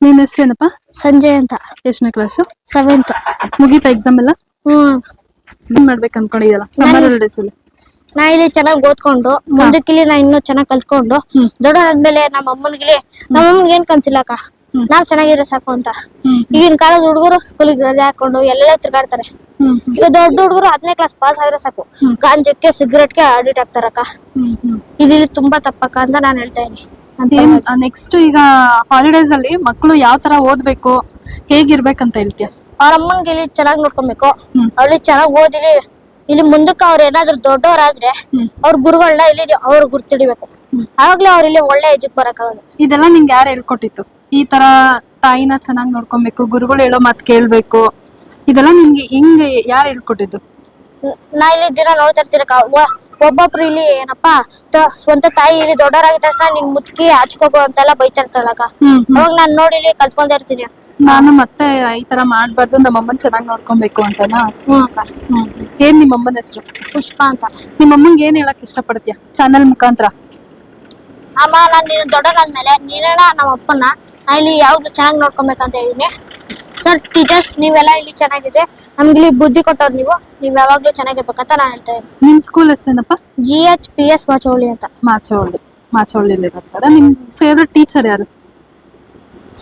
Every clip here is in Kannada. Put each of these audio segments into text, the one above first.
ನಿನ್ನ ಹೆಸರೇನಪ್ಪ ಸಂಜಯ್ ಅಂತ. ಎಷ್ಟನೇ ಕ್ಲಾಸು ಸೆವೆಂತ್ ಮುಗೀತಾ ಎಕ್ಸಾಮ್ ಎಲ್ಲ? ಹ್ಮ್ ಏನ್ ಮಾಡ್ಬೇಕು ಅನ್ಕೊಂಡಿದ್ಯಲ್ಲ? ಸಮ್ಮರ್ ಹಾಲಿಡೇಸ್ ಅಲ್ಲಿ. ನಾ ಇಲ್ಲಿ ಚೆನ್ನಾಗಿ ಓದ್ಕೊಂಡು ಮುಂದಕ್ಕಿಲ್ಲಿ ನಾ ಇನ್ನೂ ಚೆನ್ನಾಗಿ ಕಲ್ತ್ಕೊಂಡು ದೊಡ್ಡವರಾದ್ಮೇಲೆ ನಮ್ಮ ಅಮ್ಮನ್ಗಿಲಿ ನಮ್ಮ ಅಮ್ಮನ್ಗೆ ಏನ್ ಕನ್ಸಿಲ್ಲಕ್ಕ ನಾವ್ ಚೆನ್ನಾಗಿರೋ ಸಾಕು ಅಂತ. ಈಗಿನ ಕಾಲದ ಹುಡುಗರು ಸ್ಕೂಲಿಗೆ ರಜೆ ಹಾಕೊಂಡು ಎಲ್ಲೆಲ್ಲ ತಿರ್ಗಾಡ್ತಾರೆ. ಈಗ ದೊಡ್ಡ ಹುಡುಗರು ಹತ್ತನೇ ಕ್ಲಾಸ್ ಪಾಸ್ ಆದ್ರೆ ಸಾಕು. ಗಾಂಜಕ್ಕೆ ಸಿಗರೆಟ್ಗೆ ಅಡಿಟ್ ಆಗ್ತಾರಕ್ಕ. ಇದಿಲ್ಲಿ ಇಲ್ಲಿ ತುಂಬಾ ತಪ್ಪಕ್ಕ ಅಂತ ನಾನು ಹೇಳ್ತಾ ಇದೀನಿ. ಏನ್? ನೆಕ್ಸ್ಟ್ ಈಗ ಹಾಲಿಡೇಸ್ ಅಲ್ಲಿ ಮಕ್ಕಳು ಯಾವ ತರ ಓದ್ಬೇಕು ಹೇಗಿರ್ಬೇಕಂತ ಹೇಳ್ತೀಯ? ಅವ್ರ ಅಮ್ಮನ್ಗೆ ಇಲ್ಲಿ ಚೆನ್ನಾಗಿ ನೋಡ್ಕೊಬೇಕು. ಅವ್ಳಿ ಚೆನ್ನಾಗಿ ಓದಿಲಿ ಇಲ್ಲಿ ಮುಂದಕ್ಕೆ ಅವ್ರ ಏನಾದ್ರು ದೊಡ್ಡವರಾದ್ರೆ. ಅವ್ರ ಗುರುಗಳನ್ನ ಇಲ್ಲಿ ಅವ್ರು ಗುರ್ತಿಡಿಬೇಕು. ಆವಾಗ್ಲೇ ಅವ್ರ ಇಲ್ಲಿ ಒಳ್ಳೆ ಎಜುಕ್ ಬರಕ್ಕಾಗಲ್ಲ. ಇದೆಲ್ಲ ನಿಂಗೆ ಯಾರು ಹೇಳ್ಕೊಟ್ಟಿತ್ತು ಈ ತರ ತಾಯಿನ ಚೆನ್ನಾಗಿ ನೋಡ್ಕೊಬೇಕು ಗುರುಗಳು ಹೇಳೋ ಮಾತು ಕೇಳ್ಬೇಕು. ಇದೆಲ್ಲ ನಿಂಗೆ ಹೆಂಗೆ ಯಾರು ಹೇಳ್ಕೊಟ್ಟಿದ್ದು? ನ- ಇಲ್ಲಿ ದಿನ ನೋಡ್ತಾ ಇರ್ತೀರಕ್ಕ ಒ- ಒಬ್ಬೊಬ್ರು ಇಲ್ಲಿ ಏನಪ್ಪಾ ತ- ಸ್ವಂತ ತಾಯಿ ಇಲ್ಲಿ ದೊಡ್ಡವರಾಗಿದ ತಕ್ಷಣ ನಿನ್ ಮುತ್ಕಿ ಹಚ್ಕೋಗು ಅಂತೆಲ್ಲ ಬೈತಾ ಇರ್ತಾಳಕ್ಕ ಹ್ಮ್ ಅವಾಗ ನಾನ್ ನೋಡಿ ಇಲ್ಲಿ ಕಲ್ತ್ಕೊಂಡ ಇರ್ತೀನಿ. ನಾನು ಮತ್ತೆ ಈ ತರ ಮಾಡ್ಬಾರ್ದು ನಮ್ಮಮ್ಮನ್ ಚೆನ್ನಾಗಿ ನೋಡ್ಕೊಬೇಕು ಅಂತನಾ? ಹ್ಮ್ ಅಕ್ಕ. ಹ್ಮ್ ಏನ್ ನಿಮ್ಮಮ್ಮನ ಹೆಸರು? ಪುಷ್ಪ ಅಂತ. ನಿಮ್ಮಮ್ಮಂಗೆ ಏನ್ ಹೇಳಕ್ ಇಷ್ಟಪಡ್ತೀಯ? ಚಾನಲ್ ಮುಖಾಂತರ. ಅಮ್ಮ ನಾನ್ ನೀನು ದೊಡ್ಡವನಾದ್ಮೇಲೆ ನೀನಣ್ಣ ನಮ್ಮ ಅಪ್ಪನ ಇಲ್ಲಿ ಯಾವಾಗ್ಲೂ ಚೆನ್ನಾಗಿ ನೋಡ್ಕೊಬೇಕಂತ ಇದೀನಿ ಸರ್ ಟೀಚರ್ಸ್ ನೀವೆಲ್ಲ ಇಲ್ಲಿ ಚೆನ್ನಾಗಿದ್ರೆ ನಮ್ಗೆ ಇಲ್ಲಿ ಬುದ್ಧಿ ಕೊಟ್ಟವ್ರು ನೀವು. ನೀವ್ ಯಾವಾಗ್ಲೂ ಚೆನ್ನಾಗಿರ್ಬೇಕಂತ ನಾನು ಹೇಳ್ತಾ ಇದ್ದೀನಿ ನಿಮ್ school ಹೆಸರೇನಪ್ಪ? G H P S Macholi ಅಂತ. ಮಾಚವಳ್ಳಿ ಮಾಚವಳ್ಳಿಲಿ ನಿಮ್ ಫೇವ್ರೆಟ್ ಟೀಚರ್ ಯಾರು?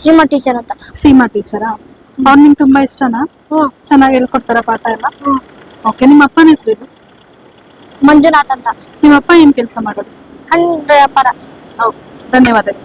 ಸೀಮಾ ಟೀಚರ್ ಅಂತ. ಸೀಮಾ ಟೀಚರಾ ಅವ್ರು ನಿಮ್ಗೆ ತುಂಬಾ ಇಷ್ಟನಾ? ಚೆನ್ನಾಗಿ ಹೇಳ್ಕೊಡ್ತಾರ ಪಾಠ ಎಲ್ಲ? ಓಕೆ ನಿಮ್ಮ ಅಪ್ಪನ ಹೆಸರು ಮಂಜುನಾಥ್ ಅಂತ. ನಿಮ್ಮ ಅಪ್ಪ ಏನ್ ಕೆಲಸ ಮಾಡೋದು? ಹಣ್ಣು ವ್ಯಾಪಾರ. ಓಕೆ ಧನ್ಯವಾದಗಳು.